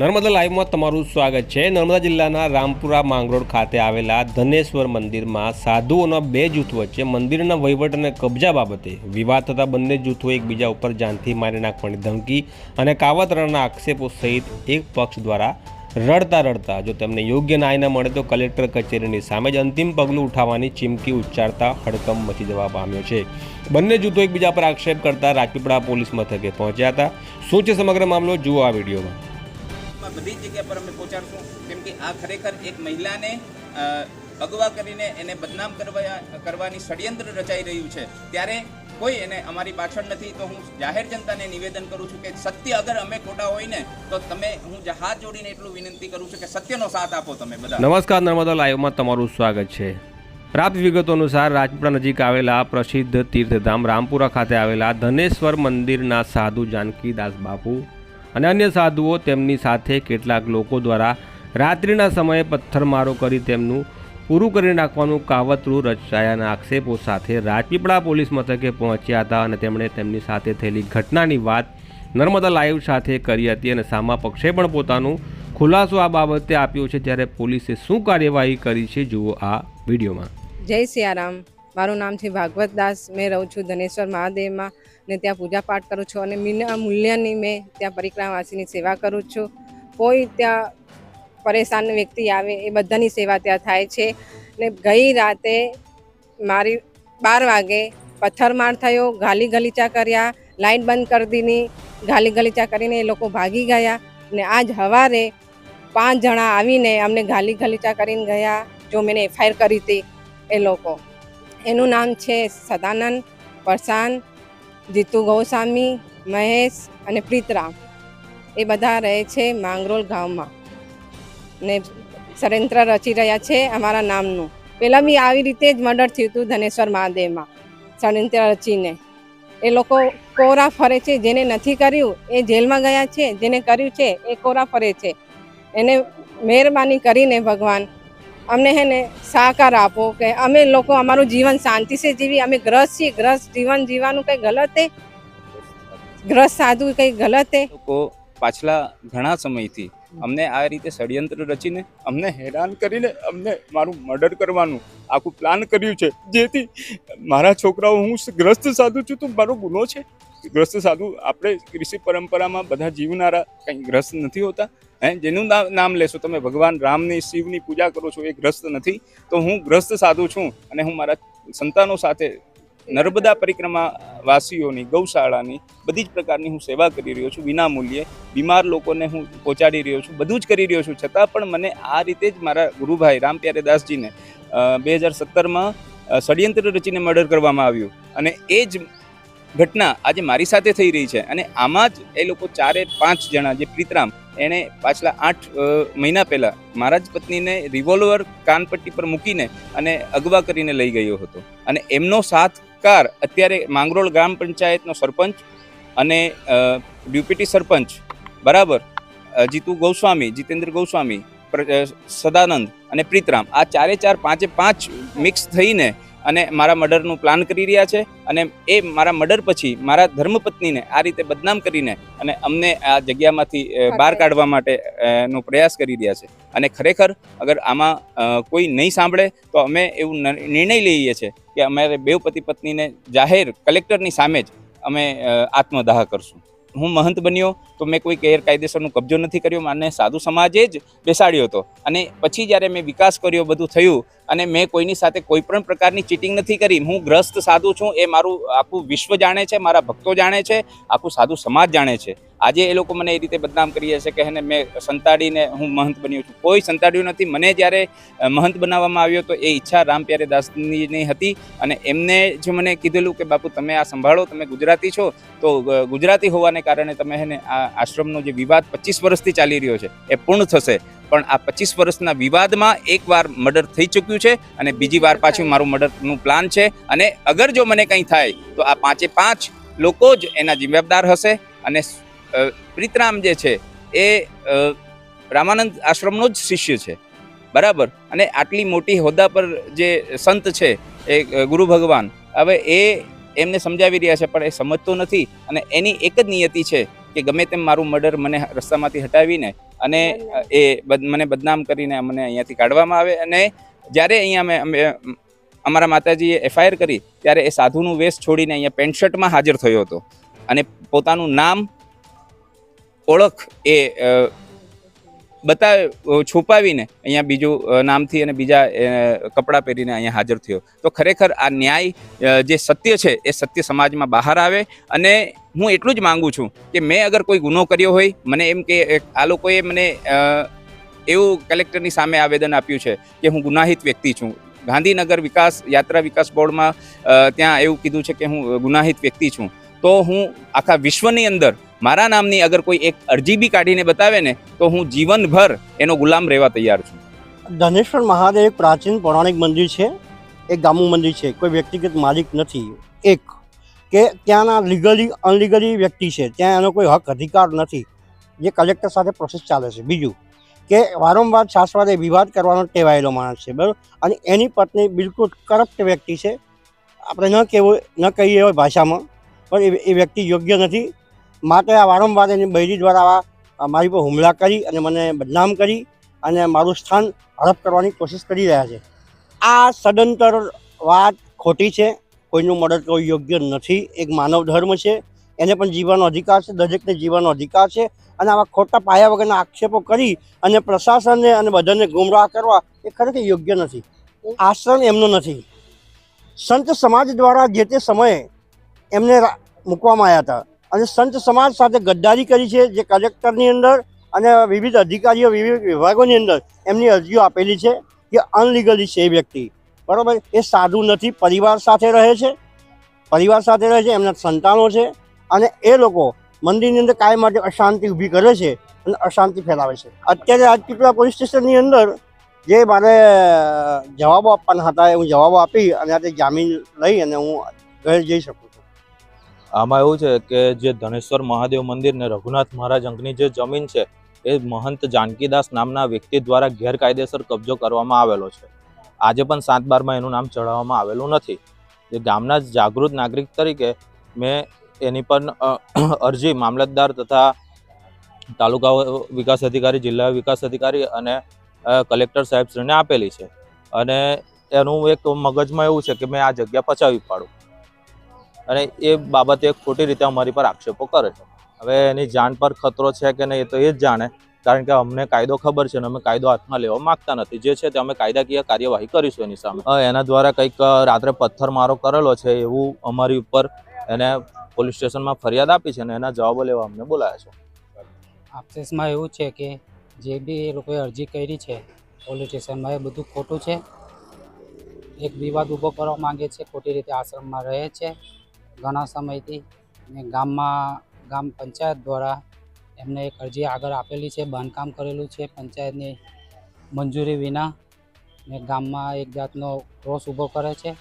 નર્મદા લાઈવમાં તમારું સ્વાગત છે. નર્મદા જિલ્લાના રામપુરા માંગરોળ ખાતે આવેલા ધનેશ્વર મંદિરમાં સાધુઓના બે જૂથ વચ્ચે મંદિરના વહીવટ અને કબજા બાબતે વિવાદ થતા બંને જૂથો એકબીજા ઉપર જાનથી મારી નાખવાની ધમકી અને કાવતરાના આક્ષેપો સહિત એક પક્ષ દ્વારા રડતા રડતા જો તેમને યોગ્ય ન્યાય ન મળે તો કલેક્ટર કચેરીની સામે જ અંતિમ પગલું ઉઠાવવાની ચીમકી ઉચ્ચારતા હડકમ મચી જવા પામ્યો છે. બંને જૂથો એકબીજા પર આક્ષેપ કરતા રાજપીપળા પોલીસ મથકે પહોંચ્યા હતા. શું છે સમગ્ર મામલો? જુઓ આ વિડીયોમાં. બધી જ જગ્યા પર અમે પહોંચાડશું. કેમ કે આ ખરેખર એક મહિલાને અગવા કરીને એને બદનામ કરવા, કરવાની ષડયંત્ર રચાઈ રહ્યું છે. ત્યારે કોઈ એને અમારી પાછળ નથી, તો હું જાહેર જનતાને નિવેદન કરું છું કે સત્ય અગર અમે ખોટા હોય ને, તો તમે, હું હાથ જોડીને એટલું વિનંતી કરું છું કે સત્યનો સાથ આપો તમે બધા. નમસ્કાર નર્મદા લાઈવમાં તમારું સ્વાગત છે. પ્રાપ્ત વિગતો અનુસાર રાજપીપળા નજીક આવેલા પ્રસિદ્ધ તીર્થધામ રામપુરા ખાતે આવેલા ધનેશ્વર મંદિરના સાધુ જાનકીદાસ બાપુ અને અન્ય સાધુઓ તેમની સાથે કેટલાક લોકો દ્વારા રાત્રિના સમયે પથ્થરમારો કરી તેમનું પૂરું કરી નાખવાનું કાવતરું રચાયાના આક્ષેપો સાથે રાજપીપળા પોલીસ મથકે પહોંચ્યા હતા અને તેમણે તેમની સાથે થયેલી ઘટનાની વાત નર્મદા લાઈવ સાથે કરી હતી અને સામા પક્ષે પણ પોતાનું ખુલાસો આ બાબતે આપ્યો છે. ત્યારે પોલીસે શું કાર્યવાહી કરી છે જુઓ આ વિડીયોમાં. જય સિયારામ. મારું નામ છે ભાગવત દાસ. મેં રહું છું ધનેશ્વર મહાદેવમાં. ને ત્યાં પૂજા પાઠ કરું છું અને મીના મૂલ્યની મેં ત્યાં પરિક્રમાવાસીની સેવા કરું છું. કોઈ ત્યાં પરેશાન વ્યક્તિ આવે એ બધાની સેવા ત્યાં થાય છે. ને ગઈ રાતે મારી બાર વાગે પથ્થરમાર થયો, ગાલી ગલીચા કર્યા લાઇટ બંધ કરી દીધી, ગાલી ગલીચા કરીને એ લોકો ભાગી ગયા ને આજ હવારે પાંચ જણા આવીને અમને ગાલી ગલીચા કરીને ગયા, જો મેં એફઆઈઆર કરી હતી એ લોકો. એનું નામ છે સદાનંદ, પ્રશાંત જીતુ ગૌસ્વામી, મહેશ અને પ્રીતરામ એ બધા રહે છે માંગરોળ ગામમાં. ને ષડયંત્ર રચી રહ્યા છે અમારા નામનું. પહેલાં બી આવી રીતે જ મર્ડર થયું હતું ધનેશ્વર મહાદેવમાં, ષડયંત્ર રચીને. એ લોકો કોરા ફરે છે, જેને નથી કર્યું, એ જેલમાં ગયા છે, જેને કર્યું છે, એ કોરા ફરે છે. એને મહેરબાની કરીને ભગવાન અમને હે ને સહકાર આપો કે અમે લોકો અમારું જીવન શાંતિ સે જીવી, અમે ગ્રસ્ત છીએ, ગ્રસ્ત જીવન જીવવાનું કંઈ ગલત હે? ગ્રસ્ત સાધુ કંઈ ગલત હે? પાછલા ઘણા સમયથી અમને આ રીતે ષડયંત્ર રચીને અમને હેરાન કરીને અમને મારું મર્ડર કરવાનું આખું પ્લાન કર્યું છે. જેથી મારા છોકરાઓ, હું ગ્રસ્ત સાધુ છું, તો મારો ગુનો છે. ગ્રસ્ત સાધુ, આપણે કૃષિ પરંપરામાં બધા જીવનારા કંઈ ગ્રસ્ત નથી હોતા. હે? જેનું નામ લેશો તમે. ભગવાન રામની શિવની પૂજા કરો છો, એ ગ્રસ્ત નથી. તો હું ગ્રસ્ત સાધુ છું અને હું મારા સંતાનો સાથે નર્મદા પરિક્રમા વાસીઓની, ગૌશાળાની બધી જ પ્રકારની હું સેવા કરી રહ્યો છું વિના મૂલ્યે બીમાર લોકોને હું પહોંચાડી રહ્યો છું, બધું જ કરી રહ્યો છું. છતાં પણ મને આ રીતે જ મારા ગુરુભાઈ રામ પ્યારે દાસજીને બે હજાર સત્તરમાં ષડયંત્ર રચીને મર્ડર કરવામાં આવ્યું. અને એ જ ઘટના આજે મારી સાથે થઈ રહી છે. અને આમાં જ એ લોકો ચારે પાંચ જણા, જે પ્રીતરામ એણે પાછલા આઠ મહિના પહેલાં મારા જ પત્નીને રિવોલ્વર કાનપટ્ટી પર મૂકીને અને અગવા કરીને લઈ ગયો હતો. અને એમનો સાથકાર અત્યારે માંગરોળ ગ્રામ પંચાયતનો સરપંચ અને ડ્યુપ્યુટી સરપંચ, બરાબર જીતુ ગૌસ્વામી, જીતેન્દ્ર ગોસ્વામી સદાનંદ અને પ્રીતરામ આ ચારે ચાર પાંચે પાંચ મિક્સ થઈને અને મારા મર્ડરનું પ્લાન કરી રહ્યા છે અને એ મારા મર્ડર પછી મારા ધર્મપત્નીને આ રીતે બદનામ કરીને અને અમને આ જગ્યામાંથી બહાર કાઢવા માટે નો પ્રયાસ કરી રહ્યા છે. અને ખરેખર અગર આમાં કોઈ નહીં સાંભળે તો અમે એવું નિર્ણય લઈએ છીએ કે અમારે બેવ પતિ પત્નીને જાહેર કલેક્ટરની સામે જ અમે આત્મદાહ કરશું. હું મહંત બન્યો તો મેં કોઈ ગેરકાયદેસરનો કબજો નથી કર્યો. મને સાધુ સમાજે જ બેસાડ્યો હતો. અને પછી જ્યારે મેં વિકાસ કર્યો, બધું થયું અને મેં કોઈની સાથે કોઈ પણ પ્રકારની ચીટિંગ નથી કરી. હું ગ્રસ્ત સાધુ છું, એ મારું આખું વિશ્વ જાણે છે, મારા ભક્તો જાણે છે, આખું સાધુ સમાજ જાણે છે. આજે એ લોકો મને એ રીતે બદનામ કરી હશે કે એને મેં સંતાડીને હું મહંત બન્યો છું. કોઈ સંતાડ્યું નથી. મને જ્યારે મહંત બનાવવામાં આવ્યો તો એ ઈચ્છા રામ પ્યારે દાસની હતી અને એમને જે મને કીધેલું કે, બાપુ, તમે આ સંભાળો, તમે ગુજરાતી છો. તો ગુજરાતી હોવાને કારણે તમે એને આ આશ્રમનો જે વિવાદ પચીસ વર્ષથી ચાલી રહ્યો છે, એ પૂર્ણ થશે. પણ આ પચીસ વર્ષના વિવાદમાં એકવાર મર્ડર થઈ ચૂક્યું છે અને બીજી વાર પાછું મારું મર્ડરનું પ્લાન છે. અને અગર જો મને કંઈ થાય, તો આ પાંચે પાંચ લોકો જ એના જવાબદાર હશે અને પ્રીતરામ જે છે, એ રામાનંદ આશ્રમનો જ શિષ્ય છે. બરાબર? અને આટલી મોટી હોદ્દા પર જે સંત છે, એ ગુરુ ભગવાન, હવે એ એમને સમજાવી રહ્યા છે, પણ એ સમજતો નથી. અને એની એક જ નિયતિ છે કે ગમે તેમ મારું મર્ડર મને રસ્તામાંથી હટાવીને અને એ મને બદનામ કરીને મને અહીંયાથી કાઢવામાં આવે. અને જ્યારે અહીંયા અમે અમે, અમારા માતાજીએ એફઆઈઆર કરી, ત્યારે એ સાધુનું વેશ છોડીને અહીંયા પેન્ટ શર્ટમાં હાજર થયો હતો. અને પોતાનું નામ ઓળખ એ બતાવે છુપાવીને અહીંયા બીજું નામથી અને બીજા કપડાં પહેરીને અહીંયા હાજર થયો. તો ખરેખર આ ન્યાય જે સત્ય છે એ સત્ય સમાજમાં બહાર આવે અને હું એટલું જ માગું છું કે મેં અગર કોઈ ગુનો કર્યો હોય, મને એમ કે આ લોકોએ મને એવું કલેક્ટરની સામે આવેદન આપ્યું છે કે હું ગુનાહિત વ્યક્તિ છું. ગાંધીનગર વિકાસ, યાત્રા વિકાસ બોર્ડમાં ત્યાં એવું કીધું છે કે હું ગુનાહિત વ્યક્તિ છું. તો હું આખા વિશ્વની અંદર મારા નામની અગર કોઈ એક અરજી બી કાઢીને બતાવે ને, તો હું જીવનભર એનો ગુલામ રહેવા તૈયાર છું. ધનેશ્વર મહાદેવ એક પ્રાચીન પૌરાણિક મંદિર છે, એક ગામું મંદિર છે, કોઈ વ્યક્તિગત માલિક નથી. એક, કે ત્યાંના લીગલી અનલીગલી વ્યક્તિ છે, ત્યાં એનો કોઈ હક અધિકાર નથી. જે કલેક્ટર સાથે પ્રોસેસ ચાલે છે. બીજું, કે વારંવાર છાસવાદે વિવાદ કરવાનો ટેવાયેલો માણસ છે, બરાબર? અને એની પત્ની બિલકુલ કરપ્ટ વ્યક્તિ છે. આપણે ન કહેવું, ન કહીએ હોય ભાષામાં, પણ એ વ્યક્તિ યોગ્ય નથી. માટે આ વારંવાર એની બૈરી દ્વારા આવા મારી પર હુમલા કરી અને મને બદનામ કરી અને મારું સ્થાન હડપ કરવાની કોશિશ કરી રહ્યા છે. આ સદંતર વાત ખોટી છે. કોઈનું મદદ કરવું યોગ્ય નથી. એક માનવ ધર્મ છે. એને પણ જીવવાનો અધિકાર છે. દરેકને જીવવાનો અધિકાર છે. અને આવા ખોટા પાયા વગરના આક્ષેપો કરી અને પ્રશાસનને અને બધાને ગુમરાહ કરવા એ ખરેખર યોગ્ય નથી. આશ્રમ એમનો નથી. સંત સમાજ દ્વારા જે તે સમયે એમને મૂકવામાં આવ્યા હતા. અને સંત સમાજ સાથે ગદ્દારી કરી છે જે કલેક્ટરની અંદર અને વિવિધ અધિકારીઓ, વિવિધ વિભાગોની અંદર એમની અરજીઓ આપેલી છે કે અનલીગલી છે એ વ્યક્તિ. બરાબર? એ સાધુ નથી, પરિવાર સાથે રહે છે. પરિવાર સાથે રહે છે, એમના સંતાનો છે અને એ લોકો મંદિરની અંદર કાયમ માટે અશાંતિ ઊભી કરે છે અને અશાંતિ ફેલાવે છે. અત્યારે રાજપીપળા પોલીસ સ્ટેશનની અંદર જે મારે જવાબો આપવાના હતા એ હું જવાબો આપી અને આજે જામીન લઈ અને હું ઘરે જઈ શકું આમાં એવું છે કે જે ધનેશ્વર મહાદેવ મંદિર ને રઘુનાથ મહારાજ અંગની જે જમીન છે, એ મહંત જાનકીદાસ નામના વ્યક્તિ દ્વારા ગેરકાયદેસર કબજો કરવામાં આવેલો છે. આજે પણ સાત બારમાં એનું નામ ચઢાવવામાં આવેલું નથી. જે ગામના જાગૃત નાગરિક તરીકે મેં એની પણ અરજી મામલતદાર તથા તાલુકા વિકાસ અધિકારી, જિલ્લા વિકાસ અધિકારી અને કલેક્ટર સાહેબશ્રીને આપેલી છે. અને એનું એક મગજમાં એવું છે કે મેં આ જગ્યા પચાવી પાડું. અને એ બાબતે ખોટી રીતે અમારી પર આક્ષેપો કરે છે. હવે એની જાન પર ખતરો છે કે નહીં એ તો એ જ જાણે, કારણ કે અમને કાયદો ખબર છે અને અમે કાયદો હાથમાં લેવા માંગતા નથી. જે છે તે અમે કાયદાકીય કાર્યવાહી કરીશું એની સામે. એના દ્વારા કંઈક રાત્રે પથ્થરમારો કરેલો છે એવું અમારી ઉપર એને પોલીસ સ્ટેશનમાં ફરિયાદ આપી છે અને એના જવાબો લેવા અમને બોલાયા છે. આક્ષેસમાં એવું છે કે જે બી એ લોકોએ અરજી કરી છે, પોલીસ સ્ટેશનમાં એ બધું ખોટું છે. એક વિવાદ ઊભો કરવા માંગે છે, ખોટી રીતે આશ્રમમાં રહે છે. ઘણા સમયથી ને ગામમાં, ગામ પંચાયત દ્વારા એમને એક અરજી આગળ આપેલી છે, બાંધકામ કરેલું છે પંચાયતની મંજૂરી વિના. ને ગામમાં એક જાતનો રોષ ઊભો કરે છે.